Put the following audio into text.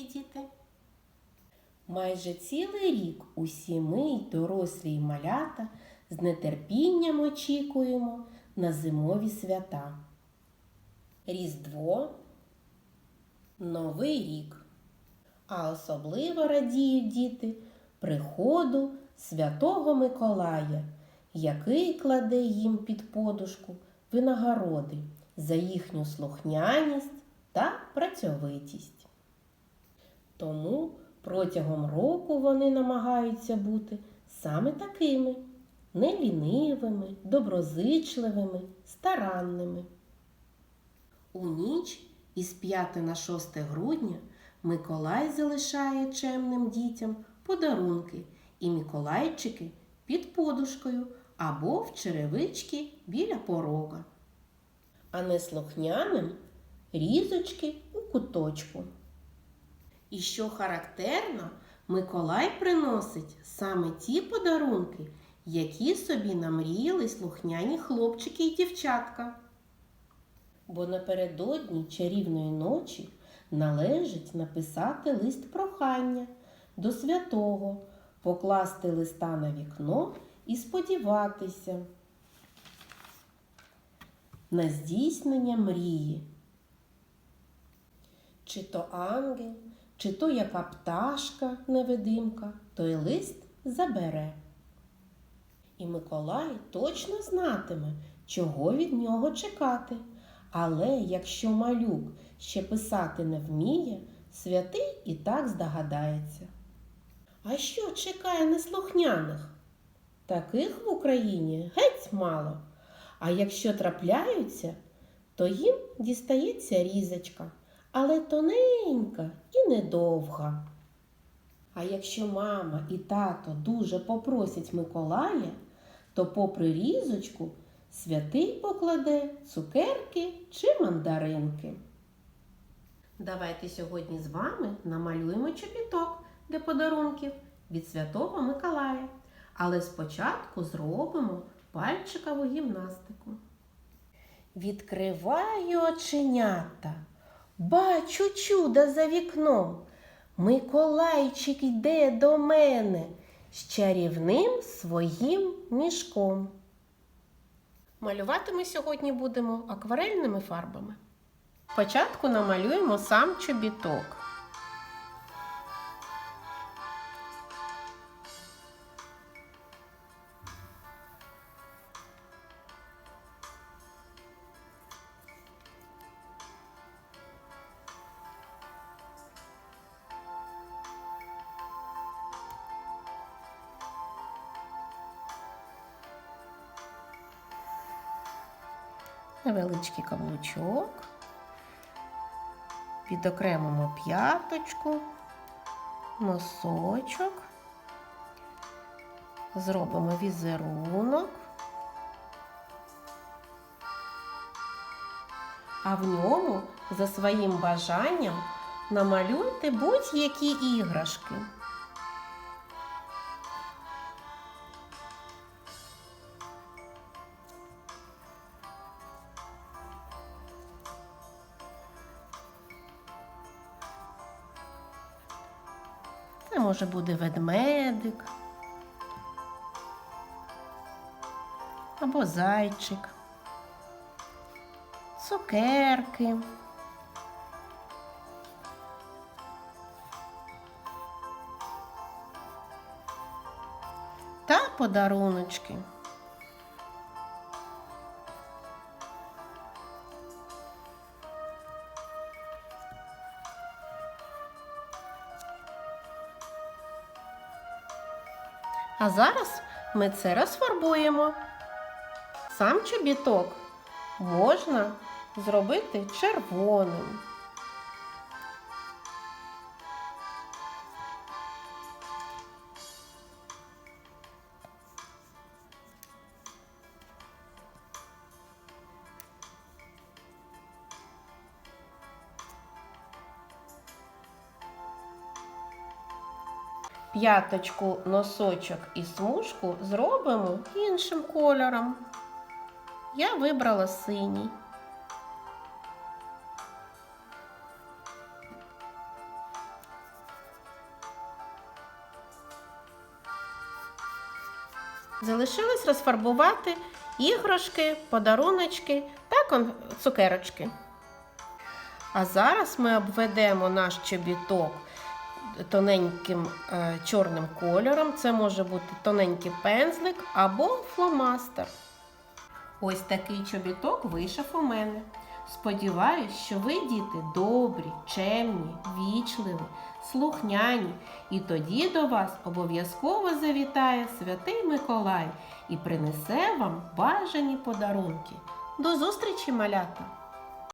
любі! Майже цілий рік усі ми, й дорослі й малята, з нетерпінням очікуємо на зимові свята. Різдво, Новий рік. А особливо радіють діти приходу Святого Миколая, який кладе їм під подушку винагороди за їхню слухняність та працьовитість. Тому протягом року вони намагаються бути саме такими нелінивими, доброзичливими, старанними. У ніч із 5 на 6 грудня Миколай залишає чемним дітям подарунки і Миколайчики під подушкою або в черевички біля порога, а неслухняним різочки у куточку. І що характерно, Миколай приносить саме ті подарунки, які собі намріяли слухняні хлопчики й дівчатка. Бо напередодні чарівної ночі належить написати лист прохання до святого, покласти листа на вікно і сподіватися на здійснення мрії. Чи то ангел, чи то яка пташка невидимка, той лист забере. І Миколай точно знатиме, чого від нього чекати. Але якщо малюк ще писати не вміє, святий і так здогадається. А що чекає неслухняних? Таких в Україні геть мало. А якщо трапляються, то їм дістається різочка, але тоненька і недовга. А якщо мама і тато дуже попросять Миколая, то попри різочку святий покладе цукерки чи мандаринки. Давайте сьогодні з вами намалюємо чобіток для подарунків від Святого Миколая. Але спочатку зробимо пальчикову гімнастику. Відкриваю оченята, бачу чудо за вікном. Миколайчик йде до мене з чарівним своїм мішком. Малювати ми сьогодні будемо акварельними фарбами. Спочатку намалюємо сам чобіток. Невеличкий каблучок. Відокремимо п'яточку, носочок, зробимо візерунок, а в ньому за своїм бажанням намалюйте будь-які іграшки. Це може бути ведмедик або зайчик, цукерки. Та подаруночки. А зараз ми це розфарбуємо. Сам чобіток можна зробити червоним. п'яточку, носочок і смужку зробимо іншим кольором. Я вибрала синій. Залишилось розфарбувати іграшки, подаруночки та цукерочки. А зараз ми обведемо наш чобіток тоненьким е, чорним кольором. Це може бути тоненький пензлик або фломастер. Ось такий чобіток вийшов у мене. Сподіваюсь, що ви, діти, добрі, чемні, вічливі, слухняні, і тоді до вас обов'язково завітає святий Миколай і принесе вам бажані подарунки. До зустрічі, малята!